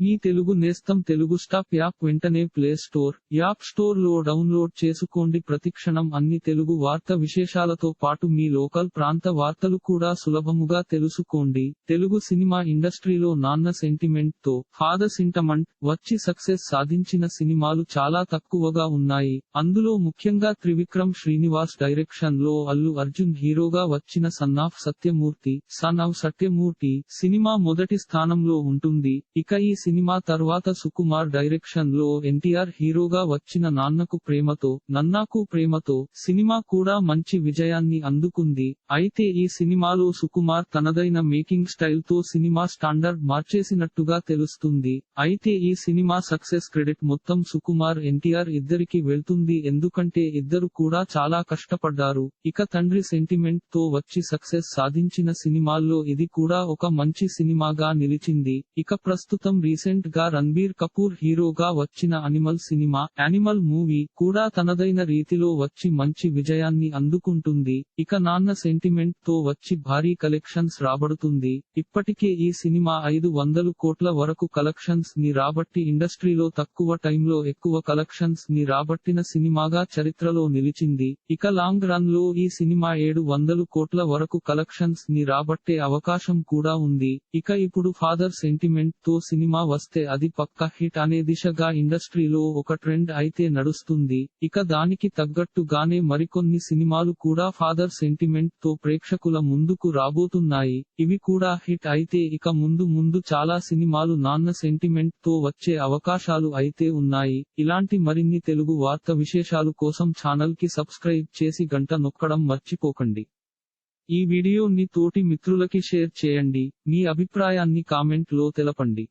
మీ తెలుగు నేస్తం Telugu stop app వెంటనే play store app స్టోర్లో డౌన్లోడ్ చేసుకోండి. ప్రతిక్షణం అన్ని తెలుగు వార్త విశేషాలతో పాటు మీ లోకల్ ప్రాంత వార్తలు కూడా సులభముగా తెలుసుకోండి. తెలుగు సినిమా ఇండస్ట్రీలో నాన్న సెంటిమెంట్తో ఫాదర్ సింటమంట్ వచ్చి సక్సెస్ సాధించిన సినిమాలు చాలా తక్కువగా ఉన్నాయి. అందులో ముఖ్యంగా త్రివిక్రమ్ శ్రీనివాస్ డైరెక్షన్లో అల్లు అర్జున్ హీరోగా వచ్చిన son of Satyamurthy son of Satyamurthy cinema మొదటి స్థానంలో ఉంటుంది. ఇక ఈ సినిమా తర్వాత సుకుమార్ డైరెక్షన్లో ఎన్టీఆర్ హీరోగా వచ్చిన నాన్నకు ప్రేమతో నన్నాకు ప్రేమతో సినిమా కూడా మంచి విజయాన్ని అందుకుంది. అయితే ఈ సినిమాలో సుకుమార్ తనదైన మేకింగ్ స్టైల్తో సినిమా స్టాండర్డ్ మార్చేసినట్టుగా తెలుస్తుంది. అయితే ఈ సినిమా సక్సెస్ క్రెడిట్ మొత్తం సుకుమార్ ఎన్టీఆర్ ఇద్దరికి వెళ్తుంది. ఎందుకంటే ఇద్దరు కూడా చాలా కష్టపడ్డారు. ఇక తండ్రి సెంటిమెంట్తో వచ్చి సక్సెస్ సాధించిన సినిమాల్లో ఇది కూడా ఒక మంచి సినిమాగా నిలిచింది. ఇక ప్రస్తుతం రీ రీసెంట్గా రణబీర్ కపూర్ హీరోగా వచ్చిన అనిమల్ సినిమా యానిమల్ మూవీ కూడా తనదైన రీతిలో వచ్చి మంచి విజయాన్ని అందుకుంటుంది. ఇక నాన్న సెంటిమెంట్తో వచ్చి భారీ కలెక్షన్స్ రాబడుతుంది. ఇప్పటికే ఈ సినిమా ఐదు వందలు కోట్ల వరకు కలెక్షన్స్ని రాబట్టి ఇండస్ట్రీలో తక్కువ టైంలో ఎక్కువ కలెక్షన్స్ని రాబట్టిన సినిమాగా చరిత్రలో నిలిచింది. ఇక లాంగ్ రన్లో ఈ సినిమా ఏడు వందలు కోట్ల వరకు కలెక్షన్స్ని రాబట్టే అవకాశం కూడా ఉంది. ఇక ఇప్పుడు ఫాదర్ సెంటిమెంట్తో సినిమా సినిమా వస్తే అది పక్క హిట్ అనే దిశగా ఇండస్ట్రీలో ఒక ట్రెండ్ అయితే నడుస్తుంది. ఇక దానికి తగ్గట్టుగానే మరికొన్ని సినిమాలు కూడా ఫాదర్ సెంటిమెంట్తో ప్రేక్షకుల ముందుకు రాబోతున్నాయి. ఇవి కూడా హిట్ అయితే ఇక ముందు ముందు చాలా సినిమాలు నాన్న సెంటిమెంట్తో వచ్చే అవకాశాలు అయితే ఉన్నాయి. ఇలాంటి మరిన్ని తెలుగు వార్త విశేషాలు కోసం ఛానల్కి సబ్స్క్రైబ్ చేసి గంట నొక్కడం మర్చిపోకండి. ఈ వీడియోని తోటి మిత్రులకి షేర్ చేయండి. మీ అభిప్రాయాన్ని కామెంట్లో తెలపండి.